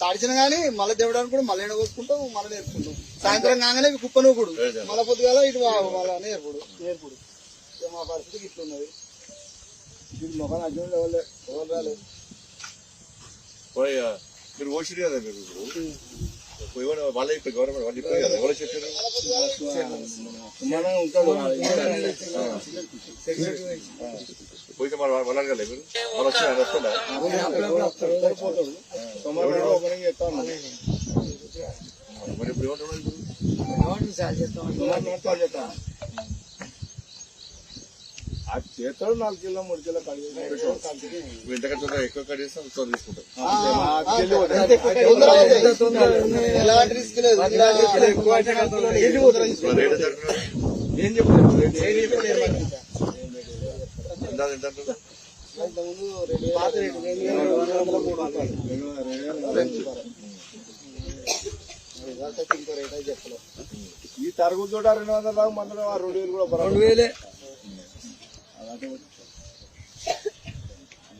తడిచిన గానీ మళ్ళీ దేవుడానికి కూడా మళ్ళీ ఎండగోసుకుంటాం మళ్ళీ నేర్పుకుంటాం సాయంత్రం కాగానే కుప్ప నూకుడు. మళ్ళీ పొద్దుగాల ఇటు మళ్ళా నేర్పుడు నేర్పుడు. మా పరిస్థితి ఇట్లున్నది. ఇది మొఖం అర్జునుడు ఎవరు ఎవరు రాలేదు. మీరు ఓసిరి కదా మీరు ఇప్పుడు? పోయి వాళ్ళే ఇప్పుడు గవర్నమెంట్ వాళ్ళు ఇప్పుడు కదా ఎవరు చెప్పారు పోయితే మరి వాళ్ళు అడగలే మీరు వాళ్ళు వచ్చి ఆయన వస్తుందా మరి ఇప్పుడు ఏమంటున్నారు ఇప్పుడు సుమారు నోట్సాలు చెప్తాను ఆ చేస్తాడు నాలుగు కిలో మూడు కిలో ఇంతకంటే ఎక్కువ కట్ చేస్తే? ఏం ఈ తరుగు చోట రెండు వందల దాకా మందులు రెండు వేలు కూడా రెండు వేలే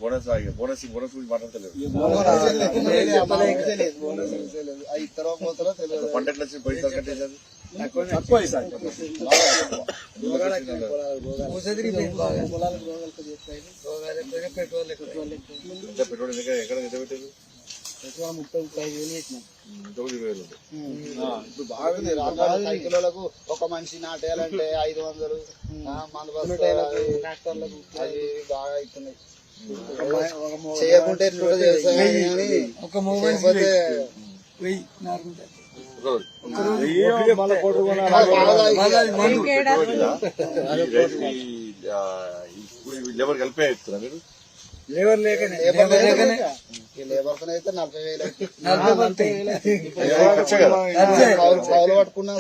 బోనస్ బోనస్ బోనస్ గురించి మాట్లాడతలేదు పంట ఎట్లా వచ్చి కట్టేసారు పెట్రోల్ ఎక్కడ పెట్టారు పెట్రోల్ ముప్పై ముప్పై ఐదు వేలు చేసినాం. తొమ్మిది వేలు. ఉంది. ఇప్పుడు బాగుంది రాజధాని సైకిళ్ళకు ఒక మనిషి నాటేయాలంటే ఐదు వందలు ఆ, మందు ట్రాక్టర్లకు అవి బాగా అవుతున్నాయి. చేయకుంటే ఒక ఇప్పుడు ఈ లేబర్ కలిపే ఇస్తున్నా మీరు? లేబర్ లేకనే. ఈ లేబర్ పని అయితే నలభై వేలు కౌలు పట్టుకున్నా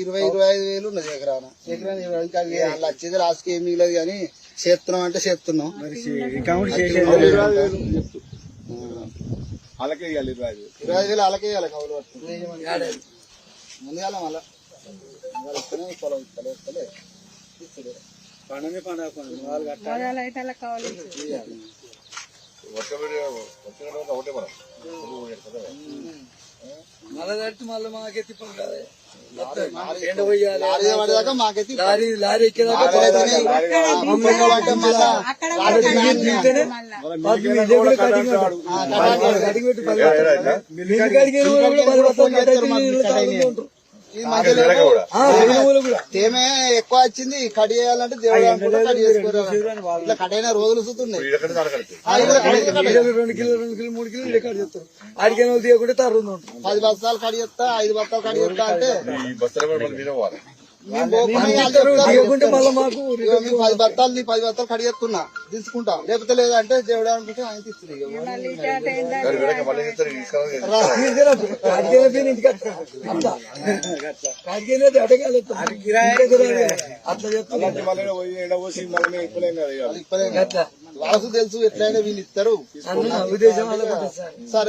ఇరవై ఇరవై ఐదు వేలు ఉన్నది ఎకరాన. ఎకరాన కాదు వాళ్ళు వచ్చేది లాస్ట్కి ఏం మిగలేదు కానీ చేస్తున్నాం అంటే చేస్తున్నాం. అలాగే ఇవ్వాలి ఇరవై ఐదు ఇరవై ఐదు వేలు అలాగే ఇవ్వాలి కౌలు పట్టుకుని. ముందుగాల మళ్ళా. పొలం ఇస్తలే ఇస్తలే ఇస్తలే. పండనే పండగ వాళ్ళు కట్టాలి ఆకలి మమ్మల్ని పడ్డం మళ్ళా లారీ దిగితేనే కటింగ్ పెట్టి కట్. ఈ మధ్యలో తేమే ఎక్కువ వచ్చింది కట్ చేయాలంటే దేవుడు అనుకుంటే కట్ చేసుకోరు ఇట్లా కట్ అయిన రోజులు కట్ కట్ కిలోలు రెండు కిలోలు రెండు కిలోలు మూడు కిలోలు రికార్డ్ చేస్తారు. ఆడికి వాళ్ళు తీయకుంటే తరుంది పది బస్తాలు కట్ చేస్తా ఐదు బస్తాలు కట్ చేస్తా అంటే పది బత్తాలు నీ పది బత్తాలు కట్ చేస్తున్నా దించుకుంటా లేకపోతే లేదంటే దేవుడు అనుకుంటే ఆయన తీసుకుని మరి వేరే మళ్ళీ చెప్తారు తీసుకోవాలి కాడికైనా పోయిన ఇంటికి వస్తారు. అట్లా. కాడికైనా అడగాలి అట్లా చెప్తున్నారు మళ్ళీ పోయి ఎండ పోసి మళ్ళీ మేము ఇప్పలేం కదా ఇక. ఇప్పుడే అట్లా. వాళ్ళకు తెలుసు ఎట్లయినా వీళ్ళు ఇస్తారు. సార్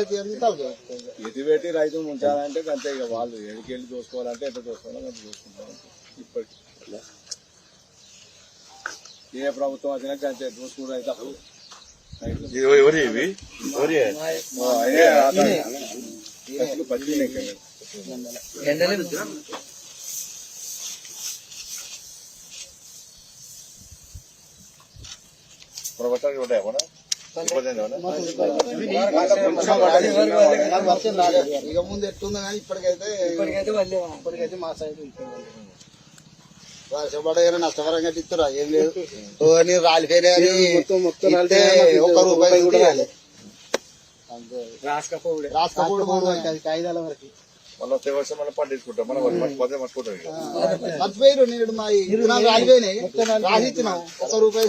ఎది పెట్టి రైతు ఉంచాలంటే అంతే ఇక వాళ్ళు. ఎడికి వెళ్ళి దోసుకోవాలంటే ఎంత దోసుకోవాలో అంత దోసుకుంటారు ఇప్పటికి. ఏ ప్రభుత్వం వచ్చినా అంతే దోసుకుంటారు అయితే. ఎవరి ఎవరి? ఉంటాయా మన ఇక ముందు ఎట్లుందో కానీ ఇప్పటికైతే ఇప్పటికైతే మా సైడ్ వర్షం పడగానే నష్టపరం కట్టిస్తారా ఏం లేదు. నేను రాలిపోయినా ఒక్క రూపాయి కూడా రాలేదు రాసుకపోవడే. రాసుకోకూడదు కాయిదాల వరకు మళ్ళీ వస్తే వర్షం మళ్ళీ పండించుకుంటాం. మనం మర్చిపోతే మర్చిపోతాం ఇక. మర్చిపోయారు నేను మా ఇత్తనాలు రాలిపోయినాయి. రాసి ఇచ్చినాం ఒక రూపాయి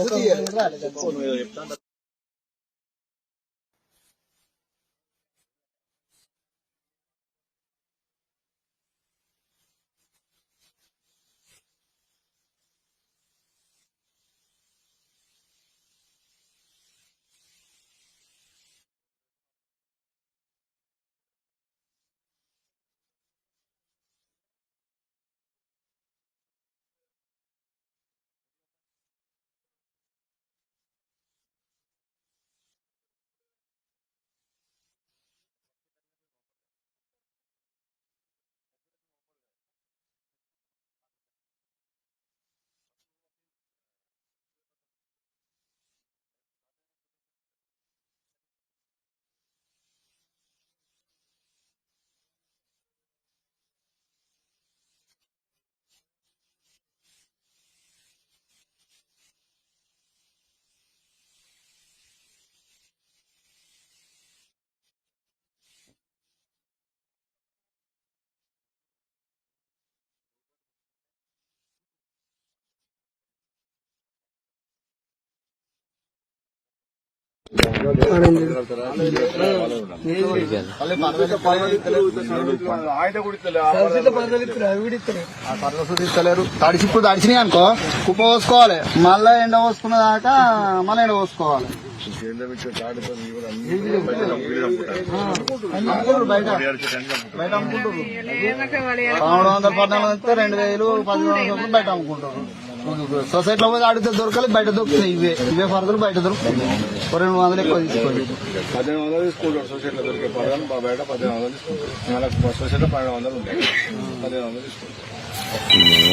తీస్తలేరు తడిసి ఇప్పుడు తడిచినాయి అనుకో కుప్ప పోసుకోవాలి మళ్ళా ఎండ పోసుకున్న దాకా మళ్ళీ ఎండ పోసుకోవాలి బయట అమ్ముకుంటారు. పదమూడు వందల పద్నాలుగు రెండు వేలు పదిహేను వందల బయట అమ్ముకుంటారు సొసైటీలో పోయి అడిగితే దొరకాలి బయట దొరుకుతాయి ఇవే. ఇవే పరదలు బయట దొరుకుతాయి. రెండు వందలు ఎక్కువ తీసుకోండి. పద్దెనిమిది వందలు తీసుకుంటాడు సొసైటీలో దొరికే పరదలు బయట పద్దెనిమిది వందలు తీసుకుంటాడు. మనకు సొసైటీలో పన్నెండు వందలు ఉంటాయి. పదిహేను వందలు తీసుకుంటాడు.